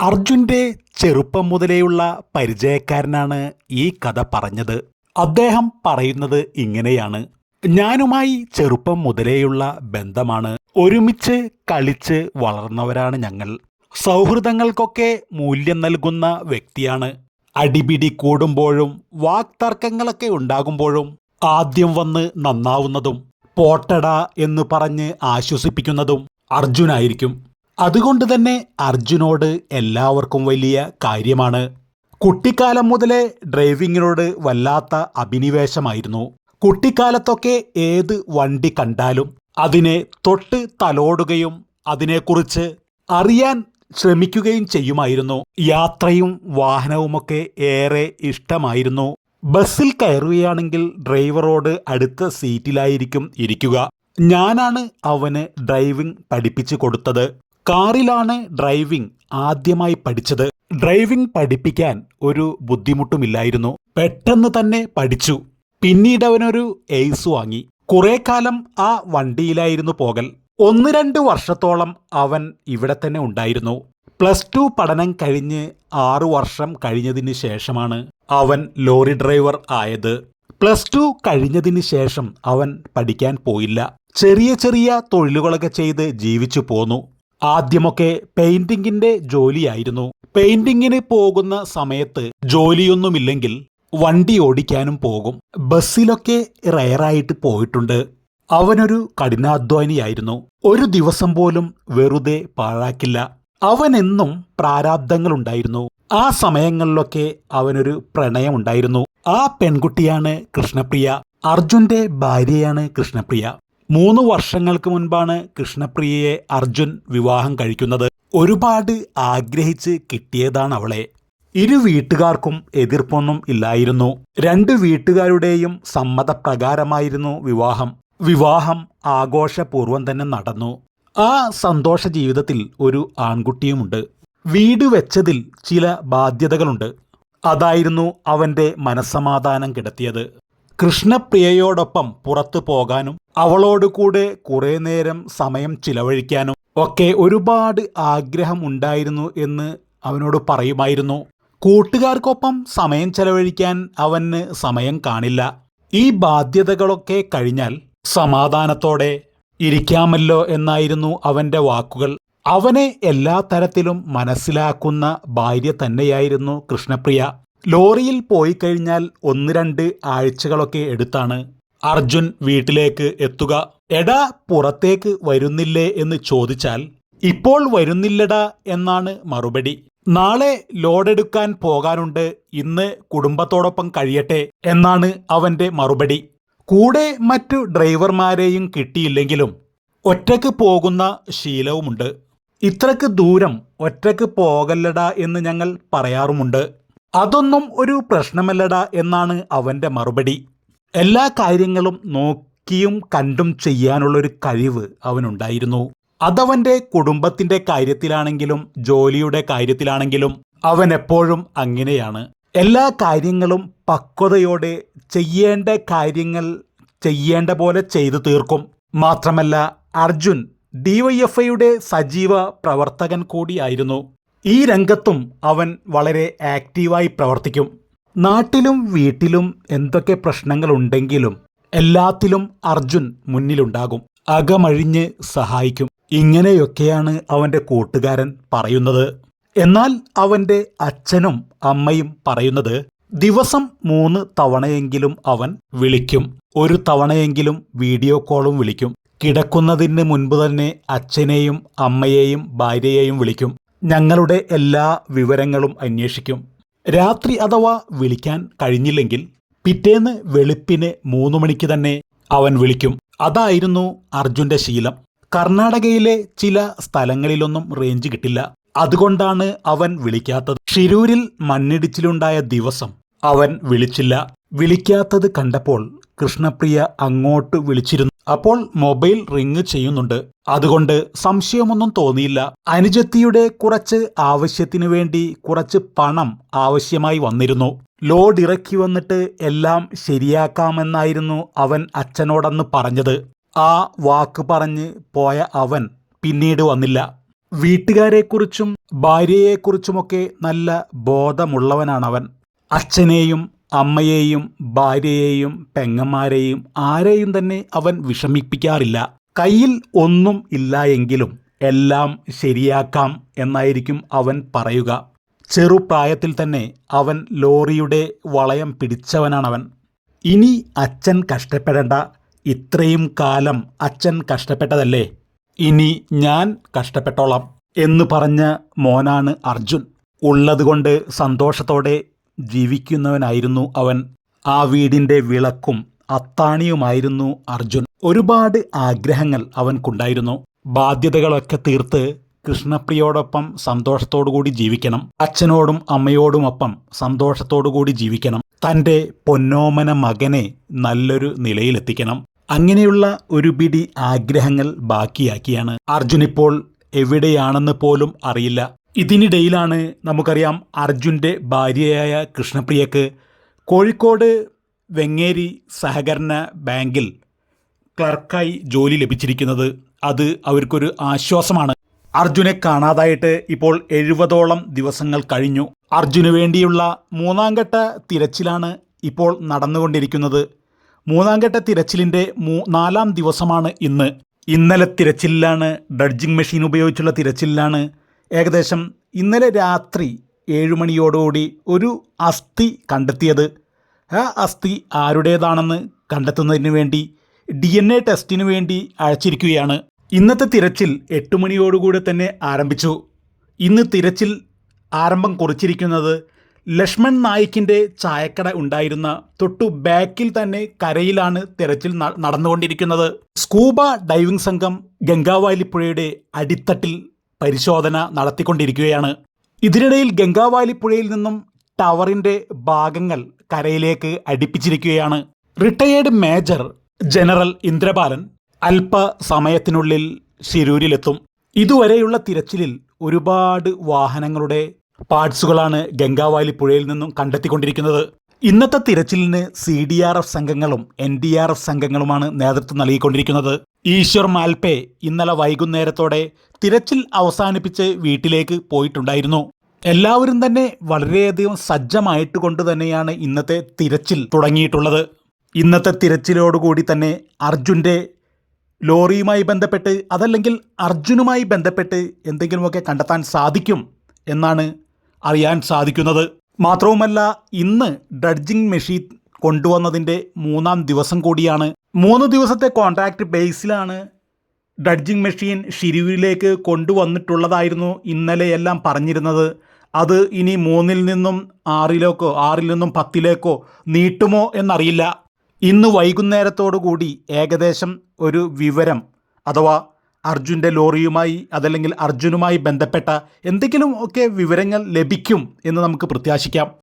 അർജുന്റെ ചെറുപ്പം മുതലേയുള്ള പരിചയക്കാരനാണ് ഈ കഥ പറഞ്ഞത്. അദ്ദേഹം പറയുന്നത് ഇങ്ങനെയാണ്. ഞാനുമായി ചെറുപ്പം മുതലേയുള്ള ബന്ധമാണ്. ഒരുമിച്ച് കളിച്ച് വളർന്നവരാണ് ഞങ്ങൾ. സൗഹൃദങ്ങൾക്കൊക്കെ മൂല്യം നൽകുന്ന വ്യക്തിയാണ്. അടിപിടി കൂടുമ്പോഴും വാക്തർക്കങ്ങളൊക്കെ ഉണ്ടാകുമ്പോഴും ആദ്യം വന്ന് നന്നാവുന്നതും പോട്ടട എന്ന് പറഞ്ഞ് ആശ്വസിപ്പിക്കുന്നതും അർജുനായിരിക്കും. അതുകൊണ്ട് തന്നെ അർജുനോട് എല്ലാവർക്കും വലിയ കാര്യമാണ്. കുട്ടിക്കാലം മുതലേ ഡ്രൈവിങ്ങിനോട് വല്ലാത്ത അഭിനിവേശമായിരുന്നു. കുട്ടിക്കാലത്തൊക്കെ ഏത് വണ്ടി കണ്ടാലും അതിനെ തൊട്ട് തലോടുകയും അതിനെക്കുറിച്ച് അറിയാൻ ശ്രമിക്കുകയും ചെയ്യുമായിരുന്നു. യാത്രയും വാഹനവുമൊക്കെ ഏറെ ഇഷ്ടമായിരുന്നു. ബസ്സിൽ കയറുകയാണെങ്കിൽ ഡ്രൈവറോട് അടുത്ത സീറ്റിലായിരിക്കും ഇരിക്കുക. ഞാനാണ് അവന് ഡ്രൈവിംഗ് പഠിപ്പിച്ചു കൊടുത്തത്. കാറിലാണ് ഡ്രൈവിംഗ് ആദ്യമായി പഠിച്ചത്. ഡ്രൈവിംഗ് പഠിപ്പിക്കാൻ ഒരു ബുദ്ധിമുട്ടുമില്ലായിരുന്നു. പെട്ടെന്ന് തന്നെ പഠിച്ചു. പിന്നീട് അവനൊരു എയ്സ് വാങ്ങി. കുറെ കാലം ആ വണ്ടിയിലായിരുന്നു പോകൽ. ഒന്ന് രണ്ട് വർഷത്തോളം അവൻ ഇവിടെ തന്നെ ഉണ്ടായിരുന്നു. പ്ലസ് ടു പഠനം കഴിഞ്ഞ് ആറു വർഷം കഴിഞ്ഞതിന് ശേഷമാണ് അവൻ ലോറി ഡ്രൈവർ ആയത്. പ്ലസ് ടു കഴിഞ്ഞതിന് ശേഷം അവൻ പഠിക്കാൻ പോയില്ല. ചെറിയ ചെറിയ തൊഴിലുകളൊക്കെ ചെയ്ത് ജീവിച്ചു പോന്നു. ആദ്യമൊക്കെ പെയിന്റിങ്ങിന്റെ ജോലിയായിരുന്നു. പെയിന്റിങ്ങിന് പോകുന്ന സമയത്ത് ജോലിയൊന്നുമില്ലെങ്കിൽ വണ്ടി ഓടിക്കാനും പോകും. ബസ്സിലൊക്കെ റയറായിട്ട് പോയിട്ടുണ്ട്. അവനൊരു കഠിനാധ്വാനിയായിരുന്നു. ഒരു ദിവസം പോലും വെറുതെ പാഴാക്കില്ല. അവനെന്നും പ്രാരാബ്ദങ്ങളുണ്ടായിരുന്നു. ആ സമയങ്ങളിലൊക്കെ അവനൊരു പ്രണയമുണ്ടായിരുന്നു. ആ പെൺകുട്ടിയാണ് കൃഷ്ണപ്രിയ. അർജുന്റെ ഭാര്യയാണ് കൃഷ്ണപ്രിയ. മൂന്ന് വർഷങ്ങൾക്ക് മുൻപാണ് കൃഷ്ണപ്രിയയെ അർജുൻ വിവാഹം കഴിക്കുന്നത്. ഒരുപാട് ആഗ്രഹിച്ച് കിട്ടിയതാണ് അവളെ. ഇരു വീട്ടുകാർക്കും എതിർപ്പൊന്നും ഇല്ലായിരുന്നു. രണ്ട് വീട്ടുകാരുടെയും സമ്മതപ്രകാരമായിരുന്നു വിവാഹം. വിവാഹം ആഘോഷപൂർവം തന്നെ നടന്നു. ആ സന്തോഷ ജീവിതത്തിൽ ഒരു ആൺകുട്ടിയുമുണ്ട്. വീട് വെച്ചതിൽ ചില ബാധ്യതകളുണ്ട്. അതായിരുന്നു അവന്റെ മനസ്സമാധാനം കിടത്തിയത്. കൃഷ്ണപ്രിയയോടൊപ്പം പുറത്തു പോകാനും അവളോട് കൂടെ കുറേ നേരം സമയം ചിലവഴിക്കാനും ഒക്കെ ഒരുപാട് ആഗ്രഹം ഉണ്ടായിരുന്നു എന്ന് അവനോട് പറയുമായിരുന്നു. കൂട്ടുകാർക്കൊപ്പം സമയം ചെലവഴിക്കാൻ അവന് സമയം കാണില്ല. ഈ ബാധ്യതകളൊക്കെ കഴിഞ്ഞാൽ സമാധാനത്തോടെ ഇരിക്കാമല്ലോ എന്നായിരുന്നു അവന്റെ വാക്കുകൾ. അവനെ എല്ലാ തരത്തിലും മനസ്സിലാക്കുന്ന ഭാര്യ തന്നെയായിരുന്നു കൃഷ്ണപ്രിയ. ലോറിയിൽ പോയി കഴിഞ്ഞാൽ ഒന്ന് രണ്ട് ആഴ്ചകളൊക്കെ എടുത്താണ് അർജുൻ വീട്ടിലേക്ക് എത്തുക. എടാ പുറത്തേക്ക് വരുന്നില്ലേ എന്ന് ചോദിച്ചാൽ ഇപ്പോൾ വരുന്നില്ലടാ എന്നാണ് മറുപടി. നാളെ ലോഡെടുക്കാൻ പോകാനുണ്ട് ഇന്ന് കുടുംബത്തോടൊപ്പം കഴിയട്ടെ എന്നാണ് അവന്റെ മറുപടി. കൂടെ മറ്റു ഡ്രൈവർമാരെയും കിട്ടിയില്ലെങ്കിലും ഒറ്റയ്ക്ക് പോകുന്ന ശീലവുമുണ്ട്. ഇത്രക്ക് ദൂരം ഒറ്റയ്ക്ക് പോകല്ലടാ എന്ന് ഞങ്ങൾ പറയാറുമുണ്ട്. അതൊന്നും ഒരു പ്രശ്നമല്ലടാ എന്നാണ് അവന്റെ മറുപടി. എല്ലാ കാര്യങ്ങളും നോക്കിയും കണ്ടും ചെയ്യാനുള്ളൊരു കഴിവ് അവനുണ്ടായിരുന്നു. അതവന്റെ കുടുംബത്തിന്റെ കാര്യത്തിലാണെങ്കിലും ജോലിയുടെ കാര്യത്തിലാണെങ്കിലും അവൻ എപ്പോഴും അങ്ങനെയാണ്. എല്ലാ കാര്യങ്ങളും പക്വതയോടെ ചെയ്യേണ്ട കാര്യങ്ങൾ ചെയ്യേണ്ട പോലെ ചെയ്തു തീർക്കും. മാത്രമല്ല അർജുൻ ഡിവൈഎഫ്ഐയുടെ സജീവ പ്രവർത്തകൻ കൂടിയായിരുന്നു. ഈ രംഗത്തും അവൻ വളരെ ആക്റ്റീവായി പ്രവർത്തിക്കും. നാട്ടിലും വീട്ടിലും എന്തൊക്കെ പ്രശ്നങ്ങളുണ്ടെങ്കിലും എല്ലാത്തിലും അർജുൻ മുന്നിലുണ്ടാകും. അകമഴിഞ്ഞ് സഹായിക്കും. ഇങ്ങനെയൊക്കെയാണ് അവന്റെ കൂട്ടുകാരൻ പറയുന്നത്. എന്നാൽ അവന്റെ അച്ഛനും അമ്മയും പറയുന്നത് ദിവസം മൂന്ന് തവണയെങ്കിലും അവൻ വിളിക്കും. ഒരു തവണയെങ്കിലും വീഡിയോ കോളും വിളിക്കും. കിടക്കുന്നതിന് മുൻപ് തന്നെ അച്ഛനെയും അമ്മയെയും ഭാര്യയെയും വിളിക്കും. ഞങ്ങളുടെ എല്ലാ വിവരങ്ങളും അന്വേഷിക്കും. രാത്രി അഥവാ വിളിക്കാൻ കഴിഞ്ഞില്ലെങ്കിൽ പിറ്റേന്ന് വെളുപ്പിന് മൂന്ന് മണിക്ക് തന്നെ അവൻ വിളിക്കും. അതായിരുന്നു അർജുന്റെ ശീലം. കർണാടകയിലെ ചില സ്ഥലങ്ങളിലൊന്നും റേഞ്ച് കിട്ടില്ല. അതുകൊണ്ടാണ് അവൻ വിളിക്കാത്തത്. ഷിരൂരിൽ മണ്ണിടിച്ചിലുണ്ടായ ദിവസം അവൻ വിളിച്ചില്ല. വിളിക്കാത്തത് കണ്ടപ്പോൾ കൃഷ്ണപ്രിയ അങ്ങോട്ട് വിളിച്ചിരുന്നു. അപ്പോൾ മൊബൈൽ റിങ് ചെയ്യുന്നുണ്ട്. അതുകൊണ്ട് സംശയമൊന്നും തോന്നിയില്ല. അനുജത്തിയുടെ കുറച്ച് ആവശ്യത്തിനു വേണ്ടി കുറച്ച് പണം ആവശ്യമായി വന്നിരുന്നു. ലോഡ് ഇറക്കി വന്നിട്ട് എല്ലാം ശരിയാക്കാമെന്നായിരുന്നു അവൻ അച്ഛനോടന്ന് പറഞ്ഞത്. ആ വാക്ക് പറഞ്ഞ് പോയ അവൻ പിന്നീട് വന്നില്ല. വീട്ടുകാരെക്കുറിച്ചും ഭാര്യയെക്കുറിച്ചുമൊക്കെ നല്ല ബോധമുള്ളവനാണവൻ. അച്ഛനെയും അമ്മയെയും ഭാര്യയെയും പെങ്ങന്മാരെയും ആരെയും തന്നെ അവൻ വിഷമിപ്പിക്കാറില്ല. കയ്യിൽ ഒന്നും ഇല്ല എങ്കിലും എല്ലാം ശരിയാക്കാം എന്നായിരിക്കും അവൻ പറയുക. ചെറുപ്രായത്തിൽ തന്നെ അവൻ ലോറിയുടെ വളയം പിടിച്ചവനാണവൻ. ഇനി അച്ഛൻ കഷ്ടപ്പെടേണ്ട. ഇത്രയും കാലം അച്ഛൻ കഷ്ടപ്പെട്ടതല്ലേ? ഇനി ഞാൻ കഷ്ടപ്പെട്ടോളാം എന്ന് പറഞ്ഞ മോനാണ് അർജുൻ. ഉള്ളതുകൊണ്ട് സന്തോഷത്തോടെ ജീവിക്കുന്നവനായിരുന്നു അവൻ. ആ വീടിന്റെ വിളക്കും അത്താണിയുമായിരുന്നു അർജുൻ. ഒരുപാട് ആഗ്രഹങ്ങൾ അവൻക്കുണ്ടായിരുന്നു. ബാധ്യതകളൊക്കെ തീർത്ത് കൃഷ്ണപ്രിയോടൊപ്പം സന്തോഷത്തോടുകൂടി ജീവിക്കണം. അച്ഛനോടും അമ്മയോടുമൊപ്പം സന്തോഷത്തോടുകൂടി ജീവിക്കണം. തന്റെ പൊന്നോമന മകനെ നല്ലൊരു നിലയിലെത്തിക്കണം. അങ്ങനെയുള്ള ഒരു പിടി ആഗ്രഹങ്ങൾ ബാക്കിയാക്കിയാണ്. അർജുൻ ഇപ്പോൾ എവിടെയാണെന്ന് പോലും അറിയില്ല. ഇതിനിടയിലാണ് നമുക്കറിയാം അർജുന്റെ ഭാര്യയായ കൃഷ്ണപ്രിയക്ക് കോഴിക്കോട് വെങ്ങേരി സഹകരണ ബാങ്കിൽ ക്ലർക്കായി ജോലി ലഭിച്ചിരിക്കുന്നത്. അത് അവർക്കൊരു ആശ്വാസമാണ്. അർജുനെ കാണാതായിട്ട് ഇപ്പോൾ എഴുപതോളം ദിവസങ്ങൾ കഴിഞ്ഞു. അർജുന് വേണ്ടിയുള്ള മൂന്നാം ഘട്ട തിരച്ചിലാണ് ഇപ്പോൾ നടന്നുകൊണ്ടിരിക്കുന്നത്. മൂന്നാം ഘട്ട തിരച്ചിലിന്റെ മൂ നാലാം ദിവസമാണ് ഇന്ന്. ഇന്നലെ തിരച്ചിലാണ് ഡഡ്ജിങ് മെഷീൻ ഉപയോഗിച്ചുള്ള തിരച്ചിലാണ് ഏകദേശം ഇന്നലെ രാത്രി ഏഴുമണിയോടുകൂടി ഒരു അസ്ഥി കണ്ടെത്തിയത്. ആ അസ്ഥി ആരുടേതാണെന്ന് കണ്ടെത്തുന്നതിന് വേണ്ടി ഡി എൻ എ ടെസ്റ്റിന് വേണ്ടി അയച്ചിരിക്കുകയാണ്. ഇന്നത്തെ തിരച്ചിൽ എട്ട് മണിയോടുകൂടി തന്നെ ആരംഭിച്ചു. ഇന്ന് തിരച്ചിൽ ആരംഭം കുറിച്ചിരിക്കുന്നത് ലക്ഷ്മൺ നായിക്കിന്റെ ചായക്കട ഉണ്ടായിരുന്ന തൊട്ടു ബാക്കിൽ തന്നെ കരയിലാണ് തിരച്ചിൽ നടന്നുകൊണ്ടിരിക്കുന്നത്. സ്കൂബ ഡൈവിംഗ് സംഘം ഗംഗാവാലിപ്പുഴയുടെ അടിത്തട്ടിൽ പരിശോധന നടത്തിക്കൊണ്ടിരിക്കുകയാണ്. ഇതിനിടയിൽ ഗംഗാവാലി പുഴയിൽ നിന്നും ടവറിന്റെ ഭാഗങ്ങൾ കരയിലേക്ക് അടുപ്പിച്ചിരിക്കുകയാണ്. റിട്ടയേർഡ് മേജർ ജനറൽ ഇന്ദ്രപാലൻ അല്പസമയത്തിനുള്ളിൽ ശിരൂരിലെത്തും. ഇതുവരെയുള്ള തിരച്ചിലിൽ ഒരുപാട് വാഹനങ്ങളുടെ പാർട്സുകളാണ് ഗംഗാവാലി പുഴയിൽ നിന്നും കണ്ടെത്തിക്കൊണ്ടിരിക്കുന്നത്. ഇന്നത്തെ തിരച്ചിലിന് സി ഡി ആർ എഫ് സംഘങ്ങളും എൻ ഡി ആർ എഫ് സംഘങ്ങളുമാണ് നേതൃത്വം നൽകിക്കൊണ്ടിരിക്കുന്നത്. ഈശ്വർ മാൽപേ ഇന്നലെ വൈകുന്നേരത്തോടെ തിരച്ചിൽ അവസാനിപ്പിച്ച് വീട്ടിലേക്ക് പോയിട്ടുണ്ടായിരുന്നു. എല്ലാവരും തന്നെ വളരെയധികം സജ്ജമായിട്ട് കൊണ്ട് തന്നെയാണ് ഇന്നത്തെ തിരച്ചിൽ തുടങ്ങിയിട്ടുള്ളത്. ഇന്നത്തെ തിരച്ചിലോടുകൂടി തന്നെ അർജുന്റെ ലോറിയുമായി ബന്ധപ്പെട്ട് അതല്ലെങ്കിൽ അർജുനുമായി ബന്ധപ്പെട്ട് എന്തെങ്കിലുമൊക്കെ കണ്ടെത്താൻ സാധിക്കും എന്നാണ് അറിയാൻ സാധിക്കുന്നത്. മാത്രവുമല്ല ഇന്ന് ഡഡ്ജിങ് മെഷീൻ കൊണ്ടുവന്നതിന്റെ മൂന്നാം ദിവസം കൂടിയാണ്. മൂന്ന് ദിവസത്തെ കോൺട്രാക്റ്റ് ബേസിലാണ് ഡഡ്ജിങ് മെഷീൻ ഷിരൂരിലേക്ക് കൊണ്ടുവന്നിട്ടുള്ളതായിരുന്നു ഇന്നലെയെല്ലാം പറഞ്ഞിരുന്നത്. അത് ഇനി മൂന്നിൽ നിന്നും ആറിലേക്കോ ആറിൽ നിന്നും പത്തിലേക്കോ നീട്ടുമോ എന്നറിയില്ല. ഇന്ന് വൈകുന്നേരത്തോടു കൂടി ഏകദേശം ഒരു വിവരം അഥവാ അർജുന്റെ ലോറിയുമായി അതല്ലെങ്കിൽ അർജുനുമായി ബന്ധപ്പെട്ട എന്തെങ്കിലും ഒക്കെ വിവരങ്ങൾ ലഭിക്കും എന്ന് നമുക്ക് പ്രത്യാശിക്കാം.